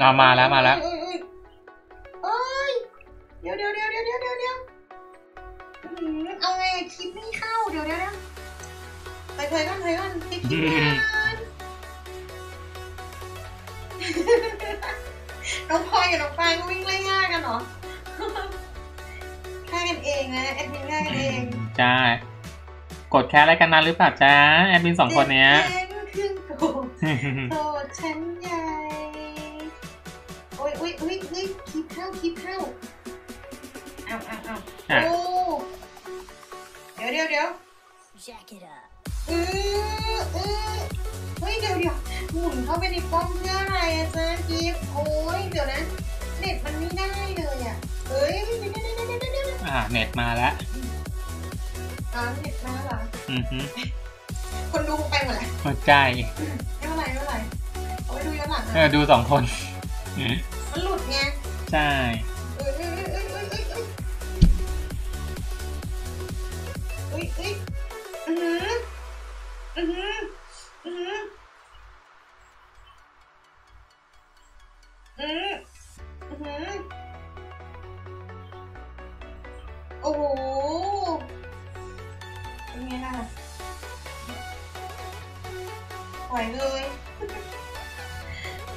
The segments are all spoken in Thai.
เอามาแล้วมาแล้วเอ้ยเอ้ยเอ้ยเดี๋ยวเดี๋ยวเดี๋ยวเดี๋ยวเดี๋ยวเดี๋ยวเดี๋ยวอื้อหือเอาไงคลิปไม่เข้าเดี๋ยวเดี๋ยวเดี๋ยวไปถอยก่อนถอยก่อนคลิปคลิปไม่ทันน้องพลอยกับน้องปายก็วิ่งไล่ล่ากันเหรอฆ่ากันเองนะแอดมินฆ่ากันเองจ้ากดแค่อะไรกันนานหรือเปล่าจ้าแอดมินสองคนเนี้ยเล่นครึ่งโกรธโกรธฉันใหญ่โอ้ยโอ้ยโอ้ยเฮ้ยคลิปเข้าคลิปเข้าเอาเอาเอาอะ โอ้เดี๋ยวเดี๋ยวเดี๋ยว Jack it up. เออเออเฮ้ยเดี๋ยวเดี๋ยวหมุนเข้าไปในป้อมเพื่ออะไรอะจ๊ะกิฟโอ้ยเดี๋ยวนะเน็ตมันไม่ได้เลยอะเฮ้ยเดี๋ยวเดี๋ยวเดี๋ยวเดี๋ยวเดี๋ยวเดี๋ยวอ่าเน็ตมาแล้วอ๋อเน็ตมาเหรออือฮึคนดูไปหมดแล้วหัวใจไม่เป็นไรไม่เป็นไรเอาไปดูย้อนหลังเอนะ อดูสองคนมันหลุดไง sai Ồ. Nghe nào. Hoài ơi.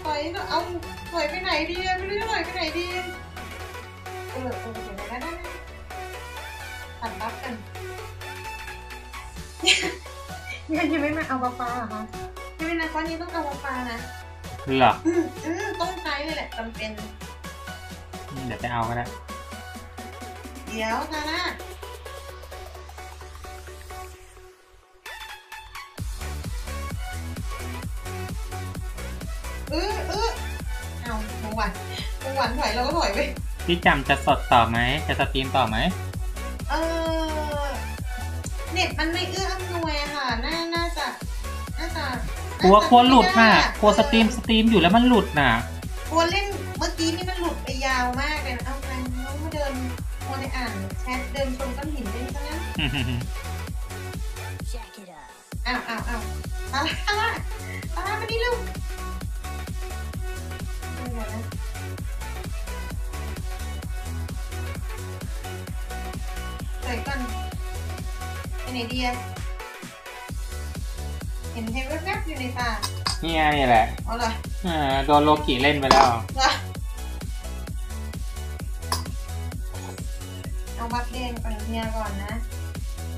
Hoài nó ông ไหลไปไหนดีไม่รู้จะไหลไปไหนดีเออเออเดี๋ยวนะตัดบัฟกันยังยังไม่มาเอาบัฟฟ้าเหรอคะยังไม่นะก้อนนี้ต้องเอาบัฟฟ้านะหรออืมต้องใช้เลยแหละจำเป็นเดี๋ยวไปเอาก็ได้เดี๋ยวตานน้าเออเออ เอาหมูหวานหมูหวานถอยเราก็ถอยไปพี่จำจะสดต่อไหม จะสตรีมต่อไหมเออเน็ตมันไม่เอื้ออำนวยอะค่ะน่าน่าจะน่าจะกลัวน่าจะกลัวหลุดน่ะไม่ไกลัวสตรีมสตรีมอยู่แล้วมันหลุดน่ะกลัวเล่นเมื่อกี้นี่มันหลุดไปยาวมากเลยนะเอาไปน้องมาเดินมัวแต่อ่านแชทเดินชมก้อนหินเล่นซะงั้น Jack it up. อ้าวอ้าวอ้าวตาลาตาลาตาลามานี่ลูกเดี๋ยว นะเดี๋ยวก่อนไปไหนดีอะเห็นเห็นแวบๆอยู่ในตาเนี่ยนี่แหละเอาเหรอเออโดนโลกิเล่นไปแล้วเหรอเอาบัตรแดงก่อนเฮียก่อนนะ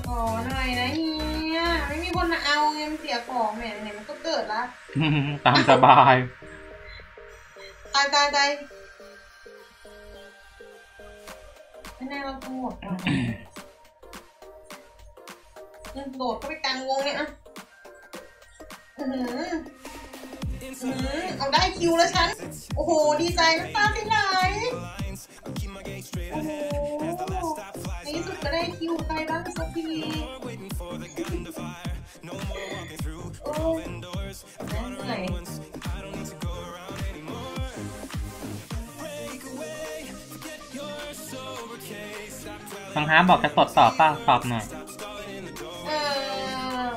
ขอหน่อยนะเฮียไม่มีคนมาเอาไงมันเสียของเนี่ยเนี่ยมันก็เกิดละ ตามสบาย ตายตายตายไม่แน่เราต้องหมดก่ะโดดเข้าไปกลางวงเนี่ยอะอือออื้อเอาได้คิวแล้วฉัน โอ้โห ดีใจน้ำตาไหลโอ้โหในที่สุดก็ได้คิวไปบ้าง ฟังฮาบอกจะสดตอบเปล่าตอบหน่อยเออ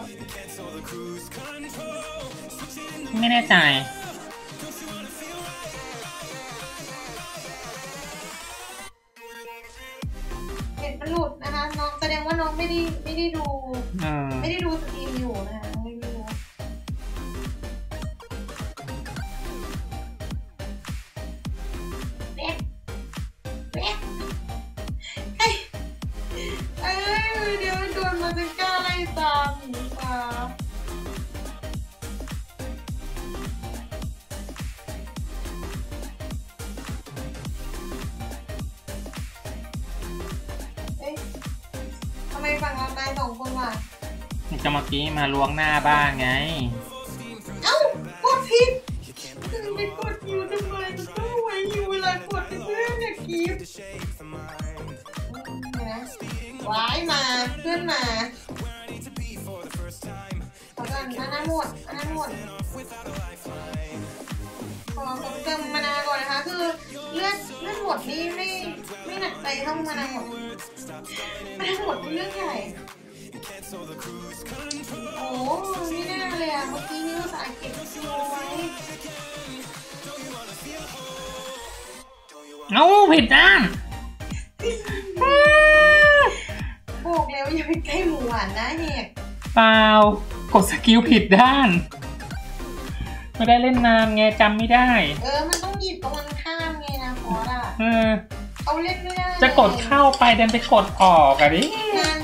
ไม่แน่ใจเห็นมันหลุดนะคะน้องแสดงว่าน้องไม่ได้ไม่ได้ดูเออไม่ได้ดูสตรีมอยู่นะคะ มาล้วงหน้าบ้านไง เอ้ากดผิดคุณไปกดอยู่ทำไมมันต้องไว้อยู่เวลากดเพื่อนเนี่ยกีฟว้ายมาเพื่อนมาขอกันนนั้นหมดนะหมดขอขอเติมมานาก่อนนะคะ คือเลือดเลือดหมดนี่ไม่ไม่หนักใจเท่ามานาหมดมานาหมดเป็นเรื่องใหญ่ โอ้ไม่น่าเลยอะเมื่อกี้นี่อุตส่าห์เก็บคิวไว้เอ้าผิดด้านบอกแล้วอย่าไปใกล้หมูหวานนะแหกเปล่ากดสกิลผิดด้าน ไม่ได้เล่นนานไงจำไม่ได้ เออ มันต้องหยิบตรงนั้นข้ามไงนะฟอสอะเออเขาเล่นไม่ได้จะกดเข้าไปดันไปกดออกอะดินาน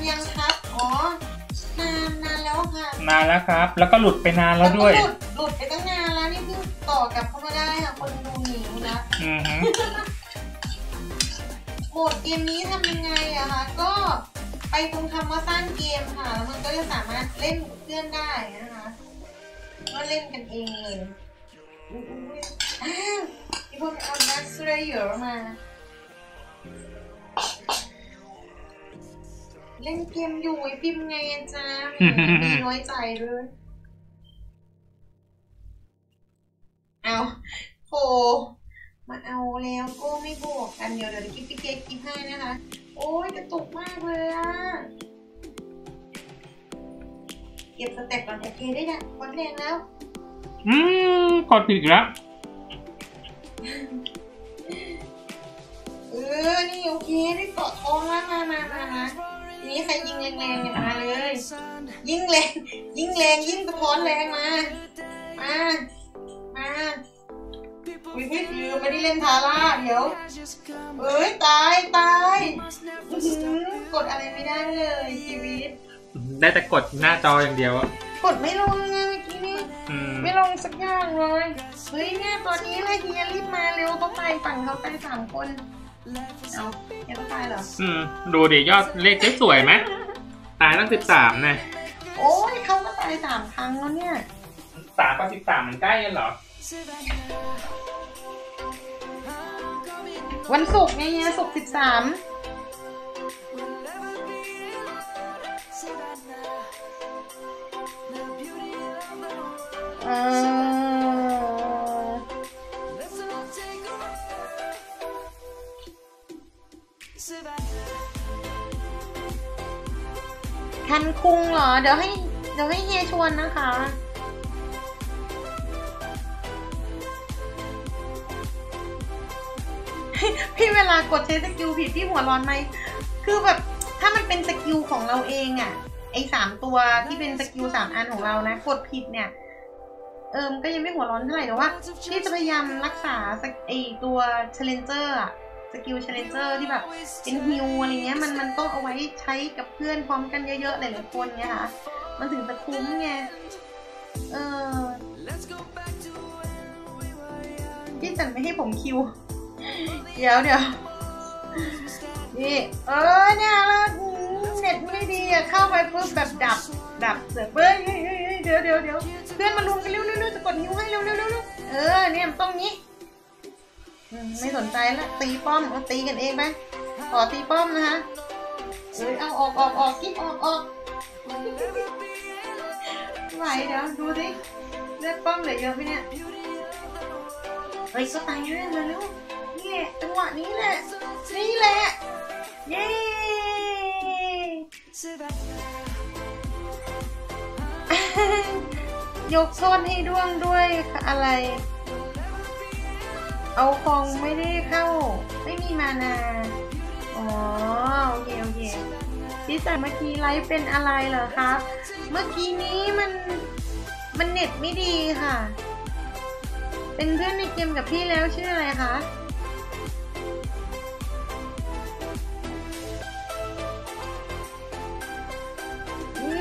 นานแล้วครับ แล้วก็หลุดไปนานแล้วด้วย หลุดหลุดไปตั้งนานแล้วนี่เพิ่งต่อกลับเข้ามาได้ค่ะคนดูหนีนะอือฮึโหมดเกมนี้ทำยังไงอะคะก็ไปตรงคำว่าสร้างเกมค่ะ แล้วมันก็จะสามารถเล่นกับเพื่อนได้นะคะก็เล่นกันเองเลยอุ๊ยอ้าวพี่พวกเอาแบ็กสเรเยอร์มา เล่นเกมอยู่ไอ้พิมพ์ไงอะจ๊ะมีน้อยใจเลยเอาโหมาเอาแล้วก็ไม่บวกกันเดี๋ยวเดี๋ยวกิ๊บพี่เก๊กกิ๊บให้นะคะ โอ้ยกระตุกมากเลยอะเก็บสเต็ปก่อนโอเคได้ละคอนแดงแล้ว อืมกดผิดอีกแล้วเออ นี่โอเคได้เกาะทองแล้วมามามามาที นี้ใครยิงแรงๆเนี่ยมาเลย ยิ่งแรงยิ่งแรงยิ่งสะท้อนแรงมา มา มาอุ้ยพี่ฟิวไม่ได้เล่นทาร่าเดี๋ยวเอ้ยตายตายอื้อหือกดอะไรไม่ได้เลยชีวิต ได้แต่กดหน้าจออย่างเดียวอะกดไม่ลงไงเมื่อกี้นี่อืมไม่ลงสักอย่างเลย เฮ้ยเนี่ยตอนนี้เลยเฮียรีบมาเร็วต้องไปฝั่งเขาไปสามคน เอาเฮียต้องตายเหรอ อืม ดูดิยอดเลขสวยไหมตายตั้งสิบสามนะโอ้ยเขาก็ตายสามครั้งแล้วเนี่ยสามกับสิบสามมันใกล้กันเหรอ วันศุกร์ไงเฮียศุกร์สิบสาม ทันคุงเหรอ เดี๋ยวให้เดี๋ยวให้เฮียชวนนะคะ พี่เวลากดใช้สกิลผิดพี่หัวร้อนไหม คือแบบถ้ามันเป็นสกิลของเราเองอะไอสามตัวที่เป็นสกิลสามอันของเรานะ กดผิดเนี่ย เอิมก็ยังไม่หัวร้อนเท่าไหร่แต่ว่าพี่จะพยายามรักษาไอตัว challenger อะ สกิล challenger ที่แบบเป็นฮิวอะไรเงี้ยมันมันต้องเอาไว้ใช้กับเพื่อนพร้อมกันเยอะๆหลายๆคนเงี้ยค่ะ มันถึงจะคุ้มไง เออพี่จันไม่ให้ผมคิว เดี๋ยวเดี๋ยวนี่ เออเนี่ยแล้วเน็ตไม่ดีอะเข้าไปปุ๊บแบบดับ ดับเสือเฮ้ยเฮ้ยเฮ้ยเฮ้ยเดี๋ยวเดี๋ยวเดี๋ยวเพื่อนมารวมกันเร็วเร็วเร็วจะกดนิ้วให้เร็วเร็วเร็วเร็วเออเนี่ยมันต้องนี้ ไม่สนใจละตีป้อมเอาตีกันเองไปขอตีป้อมนะคะเอ้ยเอาออกออกออกกิ๊บออกออกไหวเดี๋ยวดูดิเลือดป้อมเหลือเยอะไหมเนี่ยเฮ้ยก็ตายเรื่องเลยลูกนี่จังหวะนี้แหละนี่แหละเย้ยกโทษให้ด้วงด้วยอะไร เอาคงไม่ได้เข้า ไม่มีมานาอ๋อโอเคโอเคพี่แต่เมื่อกี้ไลฟ์เป็นอะไรเหรอครับ เมื่อกี้นี้มันมันเน็ตไม่ดีค่ะ เป็นเพื่อนในเกมกับพี่แล้วชื่ออะไรคะ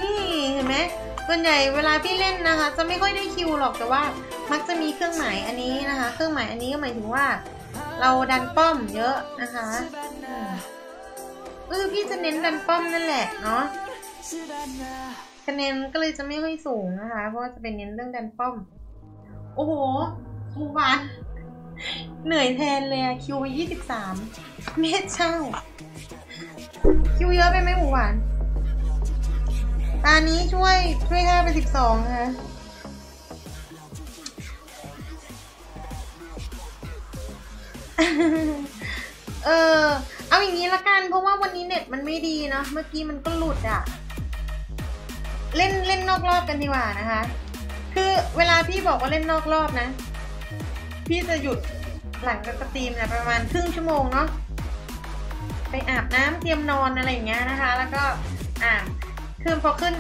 นี่เห็นไหมส่วนใหญ่เวลาพี่เล่นนะคะ จะไม่ค่อยได้คิวหรอกแต่ว่า มักจะมีเครื่องหมายอันนี้นะคะ เครื่องหมายอันนี้ก็หมายถึงว่า เราดันป้อมเยอะนะคะอือพี่จะเน้นดันป้อมนั่นแหละเนาะคะแนนก็เลยจะไม่ค่อยสูงนะคะ เพราะว่าจะเป็นเน้นเรื่องดันป้อม โอ้โหหมูหวานเหนื่อยแทนเลยคิวไปยี่สิบสามเมตรเช่า คิวเยอะไปไหมหมูหวาน ตานี้ช่วยช่วยห้าไปสิบสองนะคะ เออ เอาอย่างนี้ละกัน เพราะว่าวันนี้เน็ตมันไม่ดีเนาะ เมื่อกี้มันก็หลุดอะเล่นเล่นนอกรอบกันดีกว่านะคะ คือเวลาพี่บอกว่าเล่นนอกรอบนะ พี่จะหยุดหลังจากสตรีมเนี่ยประมาณครึ่งชั่วโมงเนาะ ไปอาบน้ำเตรียมนอนอะไรอย่างเงี้ยนะคะ แล้วก็อ่าคือพอขึ้น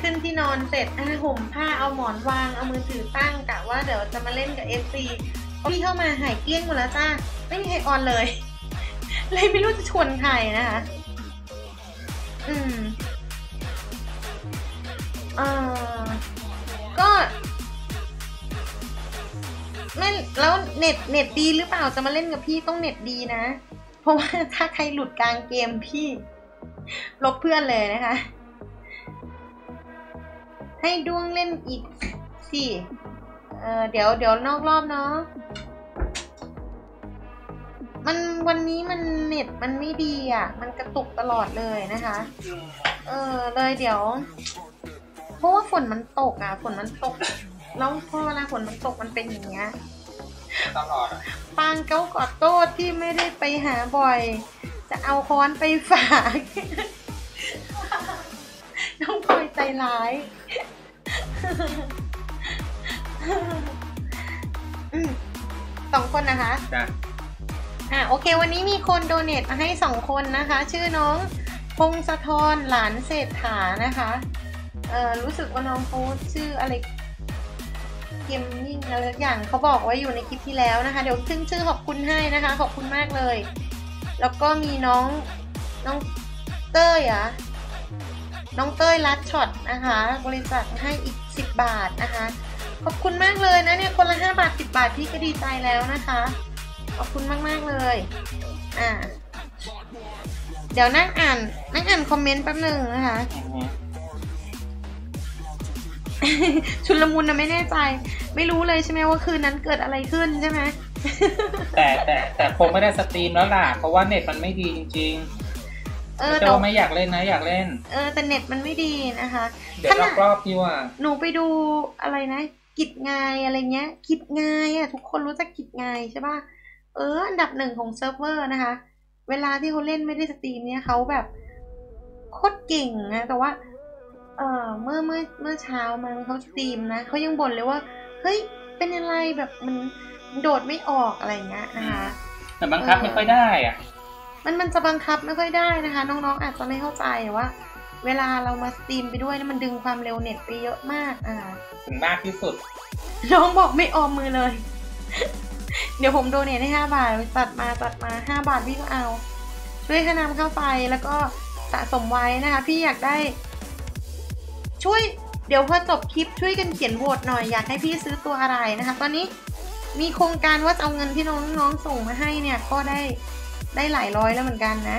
ขึ้นที่นอนเสร็จอะห่มผ้าเอาหมอนวาง เอามือถือตั้งกะว่าเดี๋ยวจะมาเล่นกับเอฟซี พี่เข้ามาหายเกลี้ยงหมดแล้วจ้าไม่มีใครออนเลย เลยไม่รู้จะชวนใครนะคะ อืมเอ่อก็ไม่แล้วเน็ตเน็ตดีหรือเปล่าจะมาเล่นกับพี่ต้องเน็ตดีนะ เพราะว่าถ้าใครหลุดกลางเกมพี่ ลบเพื่อนเลยนะคะ ให้ดวงเล่นอีกสิ เออเดี๋ยวเดี๋ยวนอกรอบเนาะมันวันนี้มันเน็ตมันไม่ดีอะ มันกระตุกตลอดเลยนะคะ เออเลยเดี๋ยว เพราะว่าฝนมันตกอะ ฝนมันตก แล้วพอเวลาฝนมันตกมันเป็นอย่างเงี้ยตลอดปางเก้ากอดโต้ที่ไม่ได้ไปหาบ่อย จะเอาค้อนไปฝากน้องพลอยใจร้าย อืมสองคนนะคะ จ้ะอะโอเค วันนี้มีคนโดเนทมาให้สองคนนะคะ ชื่อน้องพงศธรหลานเศรษฐานะคะ เอ่อรู้สึกว่าน้องเขาชื่ออะไรเกมมิ่งอะไรสักอย่างเขาบอกว่าอยู่ในคลิปที่แล้วนะคะ เดี๋ยวขึ้นชื่อขอบคุณให้นะคะ ขอบคุณมากเลย แล้วก็มีน้องน้องเต้ยอะน้องเต้ยรัดช็อตนะคะ บริจาคให้อีกสิบบาทนะคะ ขอบคุณมากเลยนะเนี่ยคนละห้าบาทสิบบาทพี่ก็ดีใจแล้วนะคะ ขอบคุณมากๆเลย อ่า เดี๋ยวนั่งอ่าน นั่งอ่านคอมเมนต์แป๊บหนึ่งนะคะอือฮึชุนละมุนนะไม่แน่ใจ ไม่รู้เลยใช่ไหมว่าคืนนั้นเกิดอะไรขึ้นใช่ไหมแต่แต่แต่คงไม่ได้สตรีมแล้วล่ะ เพราะว่าเน็ตมันไม่ดีจริงเอๆอแต่แต่ว่าไม่อยากเล่นนะอยากเล่น เออแต่เน็ตมันไม่ดีนะคะ เดี๋ยวรอบรอบดีกว่า หนูไปดูอะไรนะ กิจงายอะไรเงี้ย กิจงายอะทุกคนรู้จักกิจงายใช่ป่ะ เออ อันดับหนึ่งของเซิร์ฟเวอร์นะคะ เวลาที่เขาเล่นไม่ได้สตรีมเนี่ยเขาแบบโคตรเก่งนะแต่ว่าเออเมื่อเมื่อเมื่อเช้ามันเขาสตรีมนะเขายังบ่นเลยว่า เฮ้ย เป็นอะไรแบบมันโดดไม่ออกอะไรเงี้ยนะคะ แต่บังคับไม่ค่อยได้อะมันมันจะบังคับไม่ค่อยได้นะคะ น้องๆ อาจจะไม่เข้าใจว่า เวลาเรามาสตรีมไปด้วยเนี่ยมันดึงความเร็วเน็ตไปเยอะมากอ่า ถึงมากที่สุด น้องบอกไม่ออมมือเลย เดี๋ยวผมโดเนทให้ห้าบาทตัดมาตัดมาห้าบาทพี่ก็เอา ช่วยค่าน้ำค่าไฟแล้วก็สะสมไว้นะคะ พี่อยากได้ ช่วยเดี๋ยวพอจบคลิปช่วยกันเขียนโหวตหน่อยอยากให้พี่ซื้อตัวอะไรนะคะ ตอนนี้มีโครงการว่าจะเอาเงินที่น้องๆส่งมาให้เนี่ยก็ได้ได้หลายร้อยแล้วเหมือนกันนะ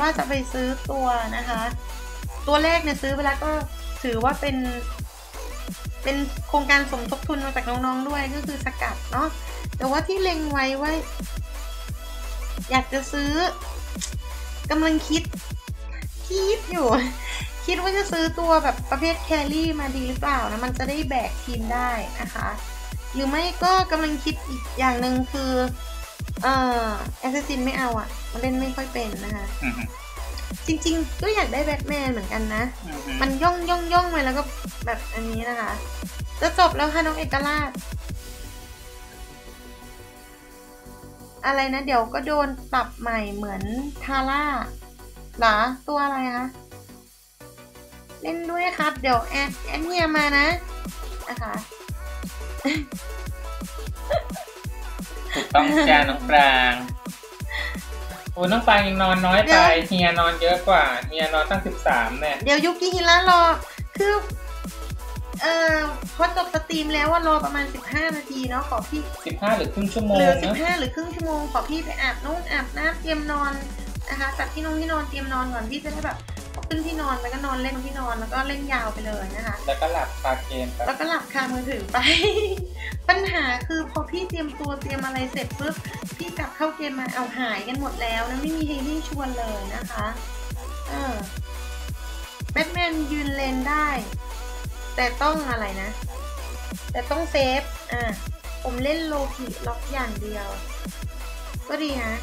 ว่าจะไปซื้อตัวนะคะ ตัวแรกเนี่ยซื้อไปแล้วก็ถือว่าเป็น เป็นโครงการสมทบทุนมาจากน้องๆด้วยก็คือสกัดเนาะแต่ว่าที่เล็งไว้ว่า อยากจะซื้อกำลังคิด คิดอยู่ คิดว่าจะซื้อตัวแบบประเภทแครี่มาดีหรือเปล่านะมันจะได้แบกทีมได้นะคะ หรือไม่ก็กำลังคิดอีกอย่างหนึ่งคือ เอ่อแอสซินไม่เอาอะ่ะ มันเล่นไม่ค่อยเป็นนะคะ จริงๆ ก็อยากได้แบทแมนเหมือนกันนะอือฮึมันย่องย่องย่องไปแล้วก็แบบอันนี้นะคะ จะจบแล้วค่ะน้องเอกราช อะไรนะ เดี๋ยวก็โดนปรับใหม่เหมือนทาร่าเหรอ ตัวอะไรคะ เล่นด้วยครับ เดี๋ยวแอดแอดเนียมานะ นะคะถูกต้องจ้าน้องปราง โอ้น้องปรางยังนอนน้อยเดี๋ไปยวเฮียนอนเยอะกว่า เฮียนอนตั้งสิบสามเนี่ย เดี๋ยวยุกิฮิระรอ คือ เอ่อพอจบสตรีมแล้วว่ารอประมาณ15นาทีเนาะขอพี่สิบห้าหรือครึ่งชั่วโมเหงลือเนอะ15หรือครึ่งชั่วโมงขอพี่ไปอาบน้องอาบน้ำเตรียมนอนนะคะจัดที่นอนที่นอนเตรียมนอนก่อนพี่จะได้แบบ ขึ้นที่นอนแล้วก็นอนเล่นที่นอนแล้วก็เล่นยาวไปเลยนะคะ แล้วก็หลับคาเกมไปแล้วก็หลับคามือถือไป ปัญหาคือพอพี่เตรียมตัวเตรียมอะไรเสร็จปุ๊บพี่กลับเข้าเกมมาเอาหายกันหมดแล้วนะไม่มีใครให้ชวนเลยนะคะเออแบทแมนยืนเลนได้ แต่ต้องอะไรนะ แต่ต้องเซฟอะผมเล่นโลกิล็อกอย่างเดียว ก็ดีนะ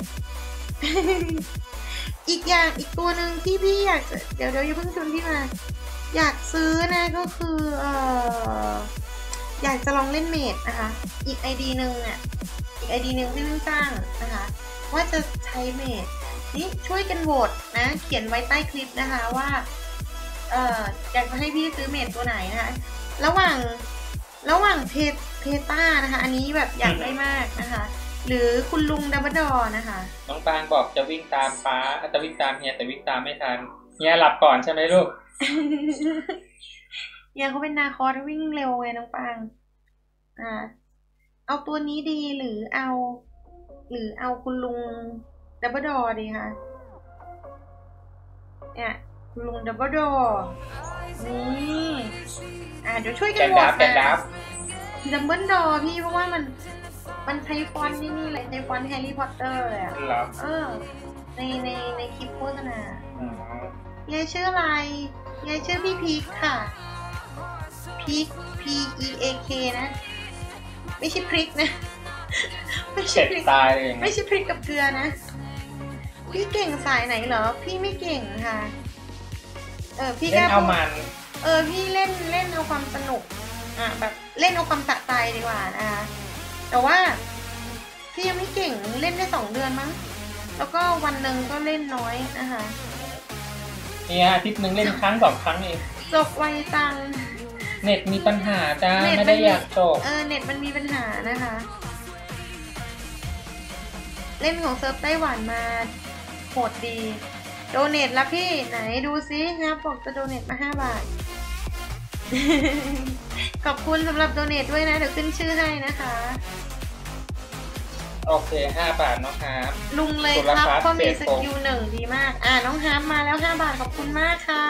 อีกอย่างอีกตัวหนึ่งที่พี่อยากจะเดี๋ยวเดี๋ยวอย่าเพิ่งชวนพี่มา อยากซื้อนะก็คือเอออยากจะลองเล่นเมดนะคะ อีกไอดีหนึ่งอะอีกไอดีหนึ่งที่เพิ่งสร้างนะคะ ว่าจะใช้เมดนี่ช่วยกันโหวตนะ เขียนไว้ใต้คลิปนะคะว่าเอออยากจะให้พี่ซื้อเมดตัวไหนนะคะระหว่างระหว่างเพเพต้านะคะ อันนี้แบบอยากได้มากนะคะ หรือคุณลุงดับเบิลดอร์นะคะ น้องปางบอกจะวิ่งตามป้าจะวิ่งตามเฮียแต่วิ่งตามไม่ทันเฮียหลับก่อนใช่ไหมลูกยังเขาเป็นนาคอสวิ่งเร็วไงน้องปาง อ่า เอาตัวนี้ดีหรือเอา หรือเอาคุณลุงดับเบิลดอร์ดีคะเนี่ยคุณลุงดับเบิลดอร์นี่อ่าเดี๋ยวช่วยแกกันนโหวดัตบแกนดันะบดับเบิลดอร์พี่เพราะว่ามัน มันใช้ฟอนต์นี่นี่เลยใช้ฟอนต์แฮร์รี่พอตเตอร์เลยอะเหรอเออ ในในในคลิปโฆษณาอืมยายชื่ออะไรยายชื่อพี่พีคค่ะพีค P E A K นะ ไม่ใช่พริกนะ ไม่ใช่เจ็บพริก ตายเลยอย่างไม่เงี้ยใช่พริกกับเกลือนะ พี่เก่งสายไหนเหรอ พี่ไม่เก่งค่ะ เออพี่เล่นแค่เอาพูด มันเออพี่เล่นเล่นเอาความสนุก อะแบบเล่นเอาความสะใจดีกว่านะคะ แต่ว่าพี่ยังไม่เก่งเล่นได้สองเดือนมั้ง แล้วก็วันหนึ่งก็เล่นน้อยนะคะเนี่ยอาทิตย์หนึ่งเล่นครั้งสองครั้งเองจบไวจัง เน็ตมีปัญหาจ้าเน็ตไม่ได้มันมีอยากจบ เออเน็ตมันมีปัญหานะคะ เล่นของเซิร์ฟไต้หวันมาโหดดี โดเนทละพี่ไหนดูซิครับบอกจะโดเนทมาห้าบาท ขอบคุณสำหรับโดเนทด้วยนะ เดี๋ยวขึ้นชื่อให้นะคะ โอเคห้าบาทเนาะครับ ลุงเลยสุรครับพัฒน์เพราะมีเศสษพงษ์กิลหนึ่งดีมาก อ่าน้องฮามมาแล้วห้าบาทขอบคุณมากค่ะ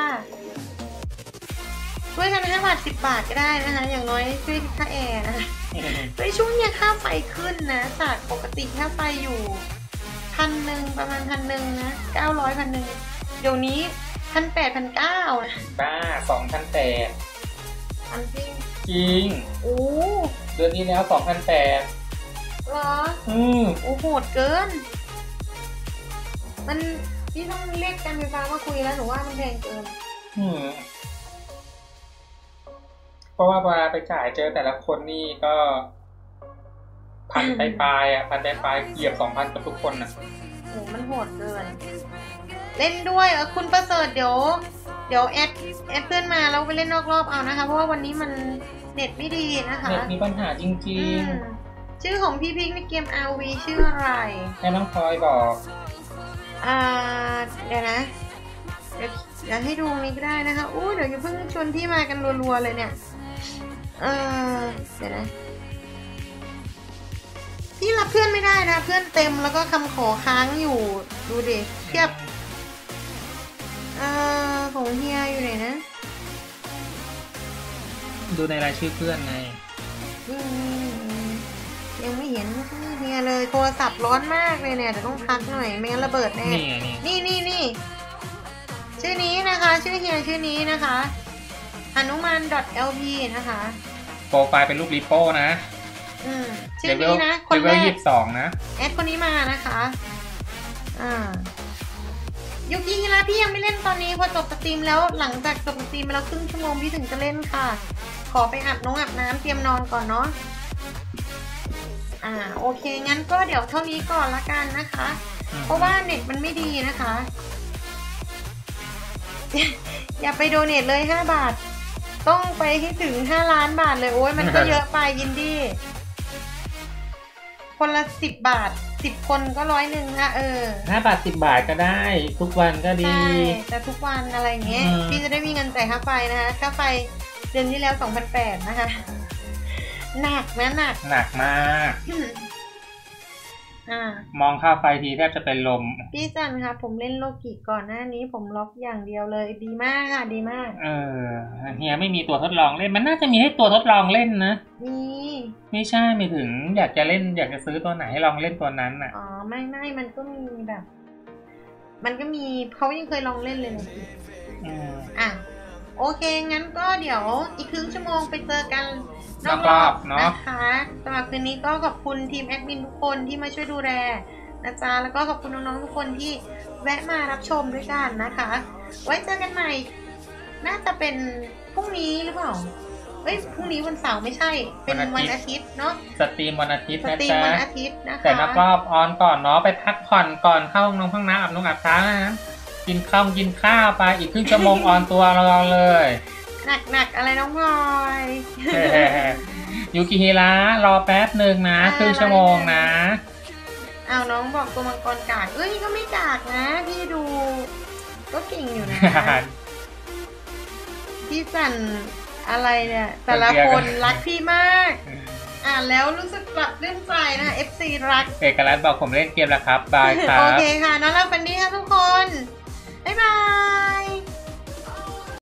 ช่วยกันห้าบาทสิบบาทก็ได้นะคะ อย่างน้อยช่วยค่าแอร์นะคะในช่วงเนี้ยค่าไฟขึ้นนะ จากปกติค่าไฟอยู่พันหนึ่งประมาณพันหนึ่งนะเก้าร้อยพันหนึ่งเดี๋ยวนี้พันแปดพันเก้านะบ้าสองพันแปด พันจริงจริง โอ้เดือนที่แล้วสองพันแปดเหรอ อืมโอ้โหดเกิน มันพี่ต้องเรียกการไฟฟ้ามาคุยแล้วหนูว่ามันแพงเกิน อืม เพราะว่าเวลาไปจ่ายเจอแต่ละคนนี่ก็พันอืมปลายๆอะพันปลายๆเหยียบสองพันกับทุกคนอะโอ้มันโหดเกิน เล่นด้วยเออคุณประเสริฐเดี๋ยว เดี๋ยวแอดแอดเพื่อนมาแล้วไปเล่นนอกรอบเอานะคะ เพราะว่าวันนี้มันเน็ตไม่ดีนะคะ เน็ตมีปัญหาจริอืงมชื่อของพี่พิกในเกม RV ชื่ออะไรๆให้น้องพลอยบอก อ่า เดี๋ยวนะเดี๋ยวเดี๋ยวให้ดูนี้ก็ได้นะคะอู้เดี๋ยวอย่าเพิ่งชวนพี่มากันรัวๆเลยเนี่ย เออเดี๋ยวนะพี่รับเพื่อนไม่ได้นะ เพื่อนเต็มแล้วก็คำขอค้างอยู่ ดูดิเทียบเอ่อ ของเฮียอยู่ไหนนะ ดูในรายชื่อเพื่อนไงยังไม่เห็นเฮียเลยโทรศัพท์ร้อนมากเลยเนี่ยเดี๋ยวต้องพักหน่อยไม่งั้นระเบิดแน่นี่นี่นี่ชื่อนี้นะคะ ชื่อเฮียชื่อนี้นะคะหนุมาน .lp นะคะ โปรไฟล์เป็นรูปริโป้นะ อืมชื่อนี้นะ คนแรลกยี่สิบสองนะ แอดคนนี้มานะคะ อ่า ยุกิฮิระพี่ยังไม่เล่นตอนนี้พอจบสตรีมแล้วหลังจากจบสตรีมไปแล้วครึ่งชั่วโมงพี่ถึงจะเล่นค่ะ ขอไปอาบน้องอาบน้ำเตรียมนอนก่อนเนาะอ่าโอเคงั้นก็เดี๋ยวเท่านี้ก่อนละกันนะคะ เพราะว่าเน็ตมันไม่ดีนะคะ อย่าไปโดเนทเลยห้าบาท ต้องไปให้ถึงห้าล้านบาทเลยโอ้ยมันก็เยอะไปยินดี คนละสิบบาท สิบคนก็ร้อยหนึ่งนะเออห้าบาทสิบบาทก็ได้ ทุกวันก็ดี ใช่แต่ทุกวันอะไรอย่างเงี้ยอืมพี่จะได้มีเงินจ่ายค่าไฟนะคะค่าไฟเดือนที่แล้วสองพันแปดนะคะ หนักนะหนัก หนักมากอื มอ่ามองค่าไฟทีแทบจะเป็นลม พี่จันคะผมเล่นโลกิก่อนหน้านี้ผมล็อกอย่างเดียวเลย ดีมากค่ะ ดีมาก เออเฮียไม่มีตัวทดลองเล่นมันน่าจะมีให้ตัวทดลองเล่นนะมีไม่ใช่ไม่ถึง อยากจะเล่น อยากจะซื้อตัวไหนให้ลองเล่นตัวนั้นน่ะอ๋อไม่ไม่มันก็มีแบบ มันก็มีเขายังเคยลองเล่นเลยนะพี่อืมอะ โอเค งั้นก็เดี๋ยวอีกครึ่งชั่วโมงไปเจอกันนอกรรออบบๆเนอะนะคะสำหรับคืนนี้ก็ขอบคุณทีมแอดมินทุกคนที่มาช่วยดูแลนะจ๊ะแล้วก็ขอบคุณน้องๆทุกคนที่แวะมารับชมด้วยกันนะคะ ไว้เจอกันใหม่ น่าจะเป็นพรุ่งนี้หรือเปล่าเอ้ยพรุ่งนี้วันเสาร์ไม่ใช่ เป็นวันอาทิตย์เนาะสตรีมวันอาทิตย์สนะตรีมจ๊ะวันอาทิตย์นะคะแต่นักรอบออนก่อนเนาะไปพักผ่อนก่อนเข้าห้องน้ำห้องน้ำอาบน้ำอาบน้ำนะ กินข้าวกินข้าวไปอีกครึ่งชั่วโมงออนตัวเราเลย หนักหนักๆอะไรน้องพลอยยูกิฮิระรอแป๊บหนึ่งนะอ่าครึ่งชั่วโมงนะอ้าวน้องบอกตัวมังกรกากเอ้ยก็ไม่กากนะ พี่ดู ก็เก่งอยู่นะพี่สันอะไรเนี่ยแต่ละคนรักพี่มาก อ่านแล้วรู้สึกปรับเรื่องใจนะคะ FC รัก เอกลักษณ์บอกผมเล่นเกมแล้วครับ บายครัโอบเคค่ะน้องรักฟันดี้ค่ะทุกคน バイバーイ。